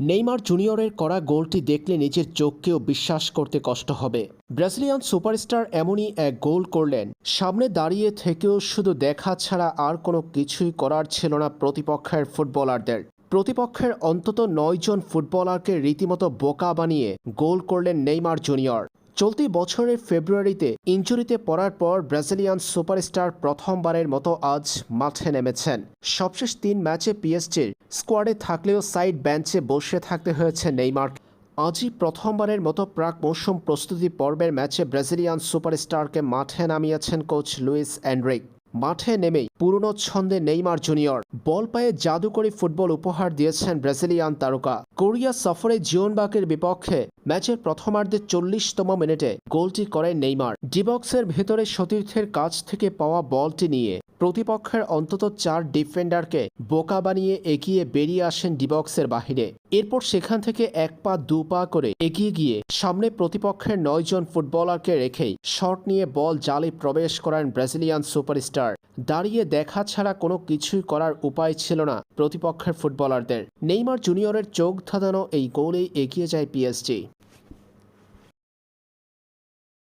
Neymar জুনিয়রের করা গোলটি দেখলে নিজের চোখকেও বিশ্বাস করতে কষ্ট হবে। ব্রাজিলিয়ান সুপারস্টার এমনই এক গোল করলেন। সামনে দাঁড়িয়ে থেকেও শুধু দেখা ছাড়া আর কোনো কিছুই করার ছিল না প্রতিপক্ষের ফুটবলারদের। প্রতিপক্ষের অন্তত নয়জন ফুটবলারকে রীতিমতো বোকা বানিয়ে গোল করলেন নেইমার জুনিয়র। চলতি বছরের ফেব্রুয়ারিতে ইঞ্জুরিতে পড়ার পর ব্রাজিলিয়ান সুপারস্টার প্রথমবারের মতো আজ মাঠে নেমেছেন। সবশেষ তিন ম্যাচে পিএসজির স্কোয়াডে থাকলেও সাইড বেঞ্চে বসে থাকতে হয়েছে নেইমার্ক আজই প্রথমবারের মতো প্রাক মৌসুম প্রস্তুতি পর্বের ম্যাচে ব্রাজিলিয়ান সুপারস্টারকে মাঠে নামিয়েছেন কোচ লুইস অ্যান্ড্রিক মাঠে নেমেই পুরনো ছন্দে নেইমার জুনিয়র। বল পায়ে জাদুকরী ফুটবল উপহার দিয়েছেন ব্রাজিলিয়ান তারকা। কোরিয়া সফরে জিওনবাকের বিপক্ষে ম্যাচের প্রথমার্ধে চল্লিশতম মিনিটে গোলটি করেন নেইমার। ডিবক্সের ভেতরে সতীর্থের কাছ থেকে পাওয়া বলটি নিয়ে প্রতিপক্ষের অন্তত চার ডিফেন্ডারকে বোকা বানিয়ে এগিয়ে বেরিয়ে আসেন ডিবক্সের বাহিরে। এরপর সেখান থেকে এক পা, দু পা করে এগিয়ে গিয়ে সামনে প্রতিপক্ষের নয়জন ফুটবলারকে রেখেই শট নিয়ে বল জালে প্রবেশ করেন ব্রাজিলিয়ান সুপারস্টার। দাঁড়িয়ে দেখা ছাড়া কোনো কিছুই করার উপায় ছিল না প্রতিপক্ষের ফুটবলারদের। নেইমার জুনিয়রের চোখ ধাঁধানো এই গোলেই এগিয়ে যায় পিএসজি।